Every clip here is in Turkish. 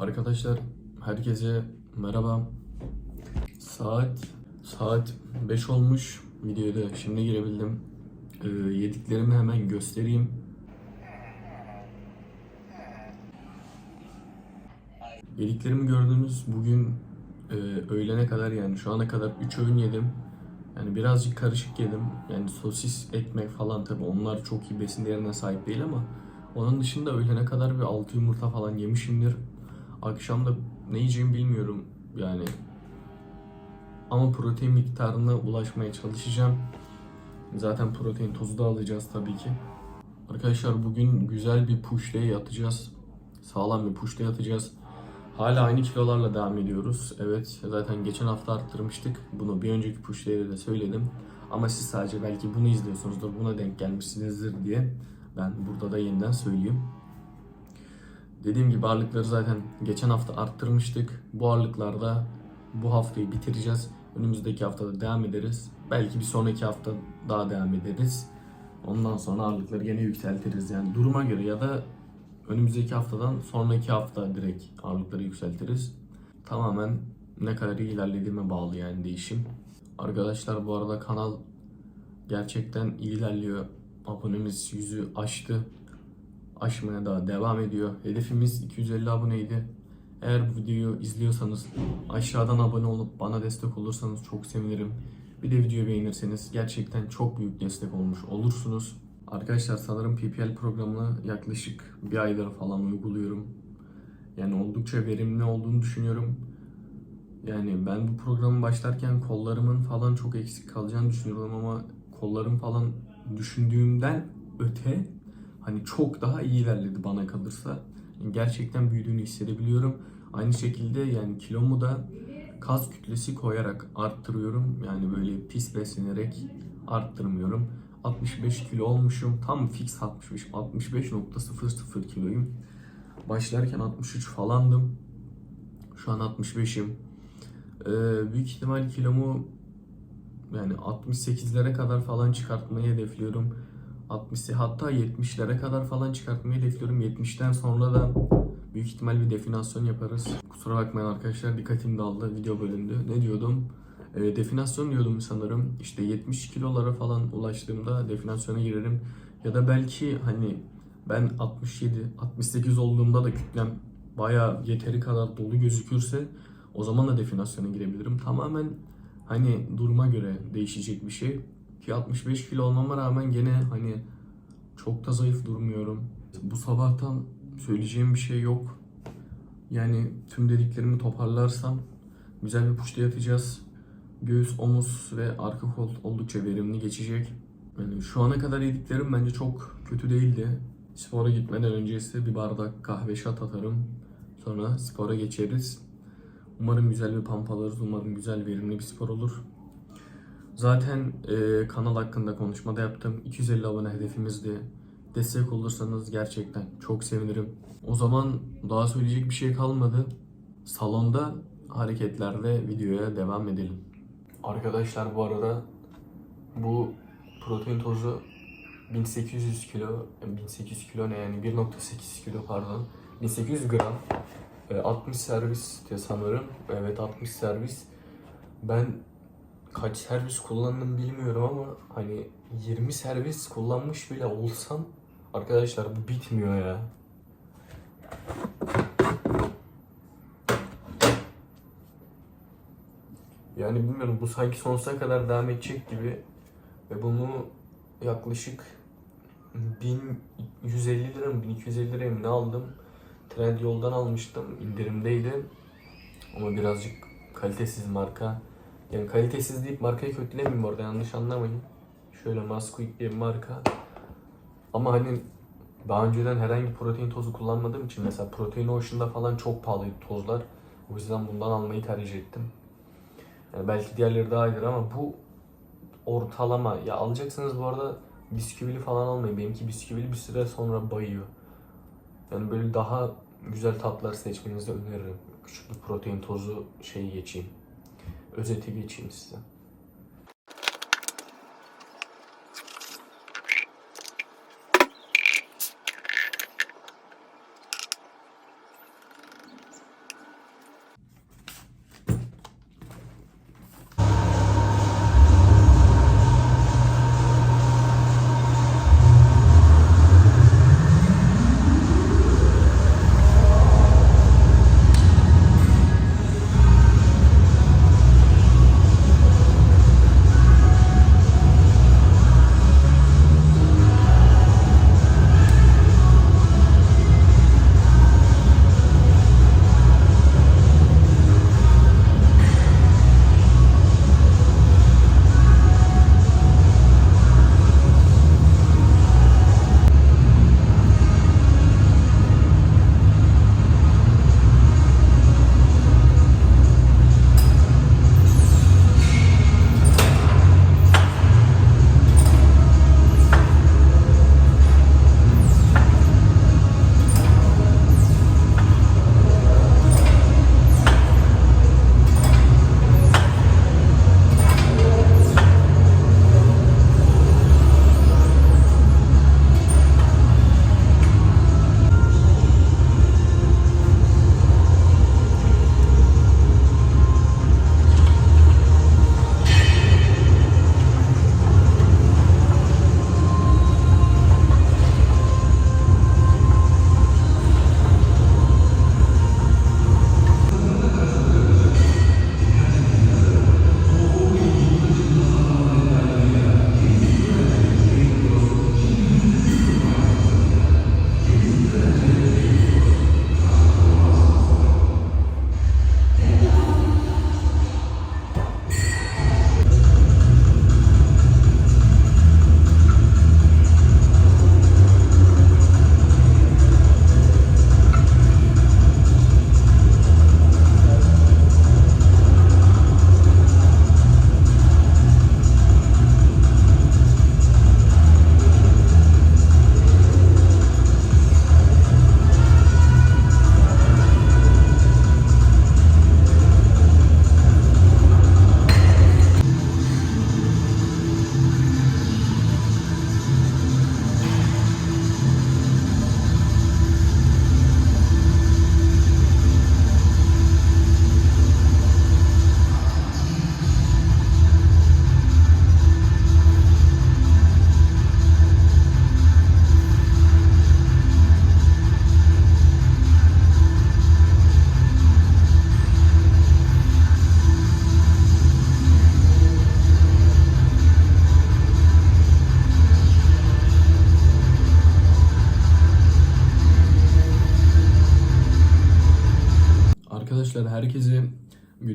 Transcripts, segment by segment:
Arkadaşlar herkese merhaba. Saat saat 5 olmuş. Videoya da şimdi girebildim. Ee, yediklerimi hemen göstereyim. Yediklerimi gördünüz. Bugün e, öğlene kadar yani şu ana kadar 3 öğün yedim. Yani birazcık karışık yedim. Yani sosis, ekmek falan tabi onlar çok iyi besin değerine sahip değil ama onun dışında öğlene kadar bir 6 yumurta falan yemişimdir. Akşam da ne yiyeceğimi bilmiyorum yani. Ama protein miktarına ulaşmaya çalışacağım. Zaten protein tozu da alacağız tabii ki. Arkadaşlar bugün güzel bir push day atacağız. Sağlam bir push day atacağız. Hala aynı kilolarla devam ediyoruz. Evet zaten geçen hafta arttırmıştık. Bunu bir önceki push day'de de söyledim. Ama siz sadece belki bunu izliyorsunuzdur, buna denk gelmişsinizdir diye ben burada da yeniden söyleyeyim. Dediğim gibi ağırlıkları zaten geçen hafta arttırmıştık. Bu ağırlıklarda bu haftayı bitireceğiz. Önümüzdeki haftada devam ederiz. Belki bir sonraki hafta daha devam ederiz. Ondan sonra ağırlıkları gene yükseltiriz. Yani duruma göre ya da önümüzdeki haftadan sonraki hafta direkt ağırlıkları yükseltiriz. Tamamen ne kadar iyi ilerlediğime bağlı yani değişim. Arkadaşlar bu arada kanal gerçekten iyi ilerliyor. Abonemiz yüzü aştı. Aşmaya da devam ediyor. Hedefimiz 250 aboneydi. Eğer bu videoyu izliyorsanız aşağıdan abone olup bana destek olursanız çok sevinirim. Bir de videoyu beğenirseniz gerçekten çok büyük destek olmuş olursunuz. Arkadaşlar sanırım PPL programını yaklaşık bir aydır falan uyguluyorum. Yani oldukça verimli olduğunu düşünüyorum. Yani ben bu programı başlarken kollarımın falan çok eksik kalacağını düşünüyordum ama kollarım falan düşündüğümden öte hani çok daha iyi ilerledi bana kalırsa. Gerçekten büyüdüğünü hissedebiliyorum. Aynı şekilde yani kilomu da kas kütlesi koyarak arttırıyorum. Yani böyle pis beslenerek arttırmıyorum. 65 kilo olmuşum. Tam fix 65. 65.00 kiloyum. Başlarken 63 falandım. Şu an 65'im. Ee, büyük ihtimal kilomu yani 68'lere kadar falan çıkartmayı hedefliyorum. 60 hatta 70'lere kadar falan çıkartmayı hedefliyorum. 70'ten sonra da büyük ihtimal bir definasyon yaparız. Kusura bakmayın arkadaşlar dikkatim daldı video bölündü. Ne diyordum? E, definasyon diyordum sanırım. İşte 70 kilolara falan ulaştığımda definasyona girerim. Ya da belki hani ben 67, 68 olduğumda da kütlem bayağı yeteri kadar dolu gözükürse o zaman da definasyona girebilirim. Tamamen hani duruma göre değişecek bir şey. Ki 65 kilo olmama rağmen gene hani çok da zayıf durmuyorum. Bu sabahtan söyleyeceğim bir şey yok. Yani tüm dediklerimi toparlarsam güzel bir puşta yatacağız. Göğüs, omuz ve arka kol oldukça verimli geçecek. Yani şu ana kadar yediklerim bence çok kötü değildi. Spora gitmeden önce ise bir bardak kahve şat atarım. Sonra spora geçeriz. Umarım güzel bir pump alırız. Umarım güzel verimli bir spor olur. Zaten e, kanal hakkında konuşmada yaptım. 250 abone hedefimizdi. Destek olursanız gerçekten çok sevinirim. O zaman daha söyleyecek bir şey kalmadı. Salonda hareketlerle videoya devam edelim. Arkadaşlar bu arada bu protein tozu 1800 kilo, 1800 kilo ne yani 1.8 kilo pardon, 1800 gram, E, 60 servis diye sanırım. Evet 60 servis. Ben kaç servis kullandım bilmiyorum ama hani 20 servis kullanmış bile olsam arkadaşlar bu bitmiyor ya. Yani bilmiyorum bu sanki sonsuza kadar devam edecek gibi ve bunu yaklaşık 1150 lira mı 1250 liraya mı ne aldım? Trendyol'dan almıştım indirimdeydi ama birazcık kalitesiz marka. Yani kalitesiz deyip markayı kötülemeyeyim orada yanlış anlamayın. Şöyle Masquik diye bir marka. Ama hani daha önceden herhangi protein tozu kullanmadığım için mesela Protein Ocean'da falan çok pahalıydı tozlar. O yüzden bundan almayı tercih ettim. Yani belki diğerleri daha iyidir ama bu ortalama. Ya alacaksınız bu arada bisküvili falan almayın. Benimki bisküvili bir süre sonra bayıyor. Yani böyle daha güzel tatlar seçmenizi öneririm. Küçük bir protein tozu şeyi geçeyim. Özeti geçeyim size.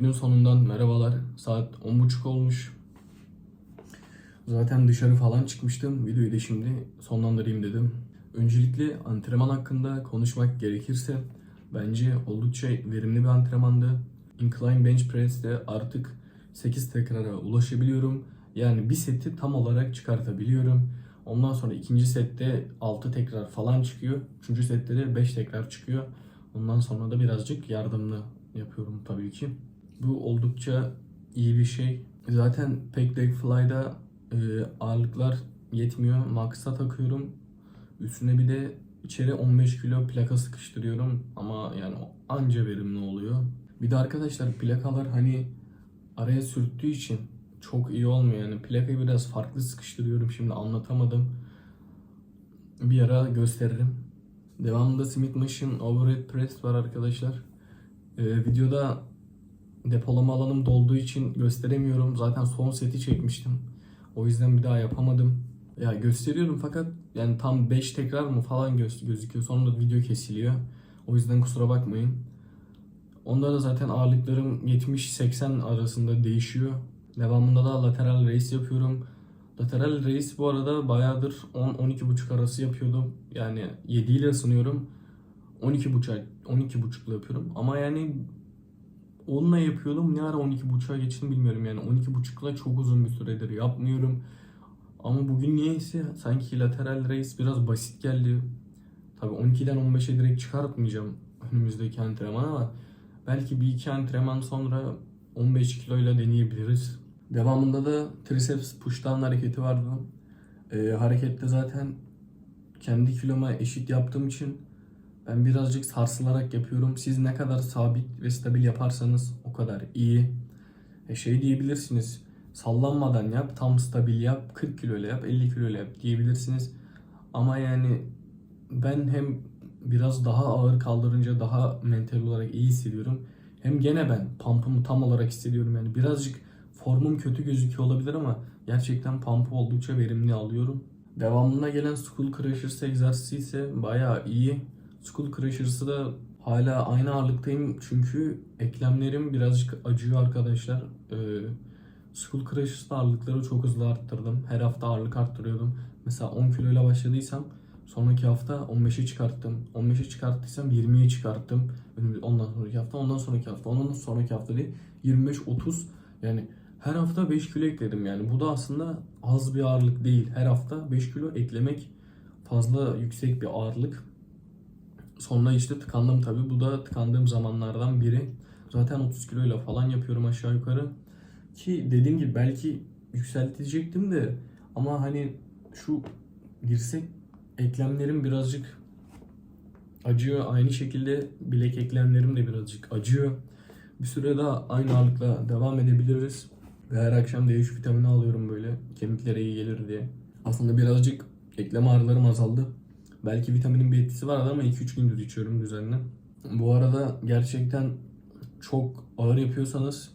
Günün sonundan merhabalar. Saat 10.30 olmuş. Zaten dışarı falan çıkmıştım. Videoyu da şimdi sonlandırayım dedim. Öncelikle antrenman hakkında konuşmak gerekirse bence oldukça verimli bir antrenmandı. Incline Bench Press'te artık 8 tekrara ulaşabiliyorum. Yani bir seti tam olarak çıkartabiliyorum. Ondan sonra ikinci sette 6 tekrar falan çıkıyor. Üçüncü sette de 5 tekrar çıkıyor. Ondan sonra da birazcık yardımlı yapıyorum tabii ki. Bu oldukça iyi bir şey. Zaten pek leg fly'da e, ağırlıklar yetmiyor. Max'a takıyorum. Üstüne bir de içeri 15 kilo plaka sıkıştırıyorum. Ama yani anca verimli oluyor. Bir de arkadaşlar plakalar hani araya sürttüğü için çok iyi olmuyor yani. Plakayı biraz farklı sıkıştırıyorum şimdi anlatamadım. Bir ara gösteririm. Devamında Smith Machine Overhead Press var arkadaşlar. Ee, videoda depolama alanım dolduğu için gösteremiyorum. Zaten son seti çekmiştim. O yüzden bir daha yapamadım. Ya gösteriyorum fakat yani tam 5 tekrar mı falan göz- gözüküyor. Sonra video kesiliyor. O yüzden kusura bakmayın. Onda da zaten ağırlıklarım 70-80 arasında değişiyor. Devamında da lateral raise yapıyorum. Lateral raise bu arada bayağıdır 10-12.5 arası yapıyordum. Yani 7 ile ısınıyorum. 12.5 12.5 ile yapıyorum. Ama yani onunla yapıyordum. Ne ara 12.5'a geçtim bilmiyorum yani. 12.5 ile çok uzun bir süredir yapmıyorum. Ama bugün niyeyse sanki lateral raise biraz basit geldi. Tabii 12'den 15'e direkt çıkartmayacağım önümüzdeki antrenman ama belki bir iki antrenman sonra 15 kiloyla deneyebiliriz. Devamında da triceps push hareketi vardı. Ee, harekette zaten kendi kiloma eşit yaptığım için ben birazcık sarsılarak yapıyorum. Siz ne kadar sabit ve stabil yaparsanız o kadar iyi. E şey diyebilirsiniz. Sallanmadan yap, tam stabil yap, 40 kilo ile yap, 50 kilo ile yap diyebilirsiniz. Ama yani ben hem biraz daha ağır kaldırınca daha mental olarak iyi hissediyorum. Hem gene ben pump'ımı tam olarak hissediyorum yani birazcık formum kötü gözüküyor olabilir ama gerçekten pump'ı oldukça verimli alıyorum. Devamında gelen Skull Crushers egzersizi ise bayağı iyi. Skull Crushers'ı da hala aynı ağırlıktayım çünkü eklemlerim birazcık acıyor arkadaşlar. Ee, Skull Crushers'ta ağırlıkları çok hızlı arttırdım. Her hafta ağırlık arttırıyordum. Mesela 10 kiloyla başladıysam sonraki hafta 15'e çıkarttım. 15'e çıkarttıysam 20'ye çıkarttım. Ondan sonraki hafta, ondan sonraki hafta, ondan sonraki hafta değil. 25-30 yani her hafta 5 kilo ekledim yani. Bu da aslında az bir ağırlık değil. Her hafta 5 kilo eklemek fazla yüksek bir ağırlık. Sonra işte tıkandım tabii. Bu da tıkandığım zamanlardan biri. Zaten 30 kiloyla falan yapıyorum aşağı yukarı. Ki dediğim gibi belki yükseltecektim de ama hani şu dirsek eklemlerim birazcık acıyor. Aynı şekilde bilek eklemlerim de birazcık acıyor. Bir süre daha aynı ağırlıkla devam edebiliriz. Ve her akşam D3 vitamini alıyorum böyle kemiklere iyi gelir diye. Aslında birazcık eklem ağrılarım azaldı. Belki vitaminin bir etkisi vardı ama 2-3 gündür içiyorum düzenli. Bu arada gerçekten çok ağır yapıyorsanız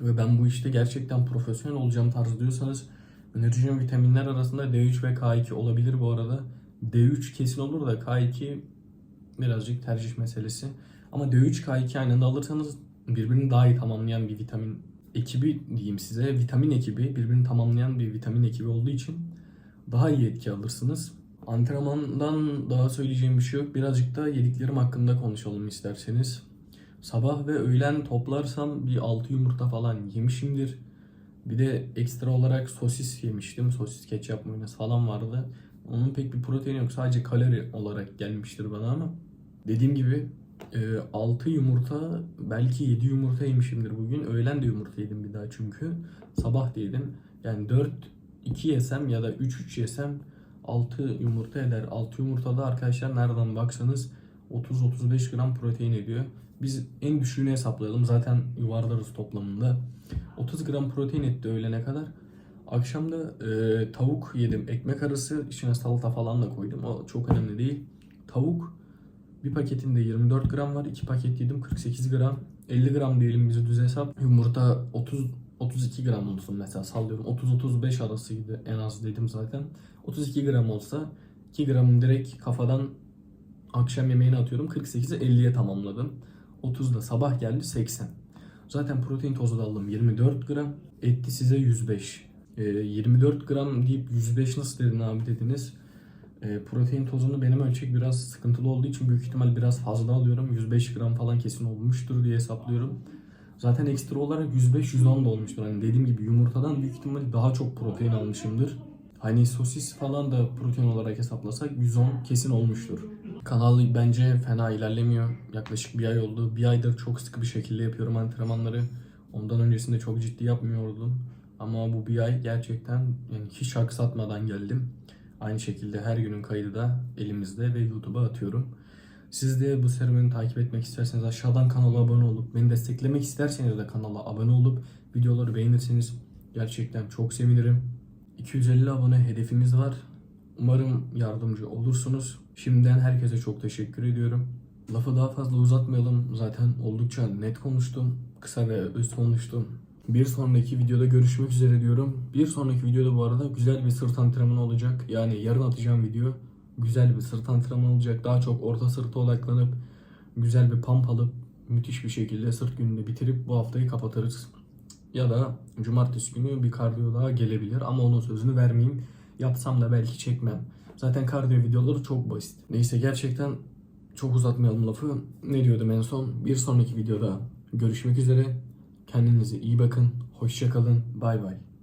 ve ben bu işte gerçekten profesyonel olacağım tarzı diyorsanız önereceğim vitaminler arasında D3 ve K2 olabilir bu arada. D3 kesin olur da K2 birazcık tercih meselesi. Ama D3 K2 aynı anda alırsanız birbirini daha iyi tamamlayan bir vitamin ekibi diyeyim size. Vitamin ekibi birbirini tamamlayan bir vitamin ekibi olduğu için daha iyi etki alırsınız. Antrenmandan daha söyleyeceğim bir şey yok. Birazcık da yediklerim hakkında konuşalım isterseniz. Sabah ve öğlen toplarsam bir 6 yumurta falan yemişimdir. Bir de ekstra olarak sosis yemiştim. Sosis ketçap mayonez falan vardı. Onun pek bir proteini yok. Sadece kalori olarak gelmiştir bana ama. Dediğim gibi 6 yumurta belki 7 yumurta yemişimdir bugün. Öğlen de yumurta yedim bir daha çünkü. Sabah da yedim. Yani 4 2 yesem ya da 3 3 yesem 6 yumurta eder. 6 yumurtada arkadaşlar nereden baksanız 30-35 gram protein ediyor. Biz en düşüğünü hesaplayalım. Zaten yuvarlarız toplamında. 30 gram protein etti öğlene kadar. Akşam da e, tavuk yedim. Ekmek arası içine salata falan da koydum. O çok önemli değil. Tavuk bir paketinde 24 gram var. 2 paket yedim 48 gram. 50 gram diyelim bize düz hesap. Yumurta 30 32 gram olsun mesela sallıyorum. 30-35 arasıydı en az dedim zaten. 32 gram olsa 2 gramın direkt kafadan akşam yemeğine atıyorum. 48'i 50'ye tamamladım. 30 da sabah geldi 80. Zaten protein tozu da aldım 24 gram. Etti size 105. Ee, 24 gram deyip 105 nasıl dedin abi dediniz. Ee, protein tozunu benim ölçek biraz sıkıntılı olduğu için büyük ihtimal biraz fazla alıyorum. 105 gram falan kesin olmuştur diye hesaplıyorum. Zaten ekstra olarak 105-110 da olmuştur. Hani dediğim gibi yumurtadan büyük ihtimal daha çok protein almışımdır. Hani sosis falan da protein olarak hesaplasak 110 kesin olmuştur. Kanal bence fena ilerlemiyor. Yaklaşık bir ay oldu. Bir aydır çok sıkı bir şekilde yapıyorum antrenmanları. Ondan öncesinde çok ciddi yapmıyordum. Ama bu bir ay gerçekten yani hiç aksatmadan geldim. Aynı şekilde her günün kaydı da elimizde ve YouTube'a atıyorum. Siz de bu serüveni takip etmek isterseniz aşağıdan kanala abone olup beni desteklemek isterseniz de kanala abone olup videoları beğenirseniz gerçekten çok sevinirim. 250 abone hedefimiz var. Umarım yardımcı olursunuz. Şimdiden herkese çok teşekkür ediyorum. Lafı daha fazla uzatmayalım. Zaten oldukça net konuştum. Kısa ve öz konuştum. Bir sonraki videoda görüşmek üzere diyorum. Bir sonraki videoda bu arada güzel bir sırt antrenmanı olacak. Yani yarın atacağım video güzel bir sırt antrenmanı olacak. Daha çok orta sırta odaklanıp güzel bir pump alıp müthiş bir şekilde sırt gününü bitirip bu haftayı kapatırız. Ya da cumartesi günü bir kardiyo daha gelebilir ama onun sözünü vermeyeyim. Yapsam da belki çekmem. Zaten kardiyo videoları çok basit. Neyse gerçekten çok uzatmayalım lafı. Ne diyordum en son? Bir sonraki videoda görüşmek üzere. Kendinize iyi bakın. Hoşça kalın. Bay bay.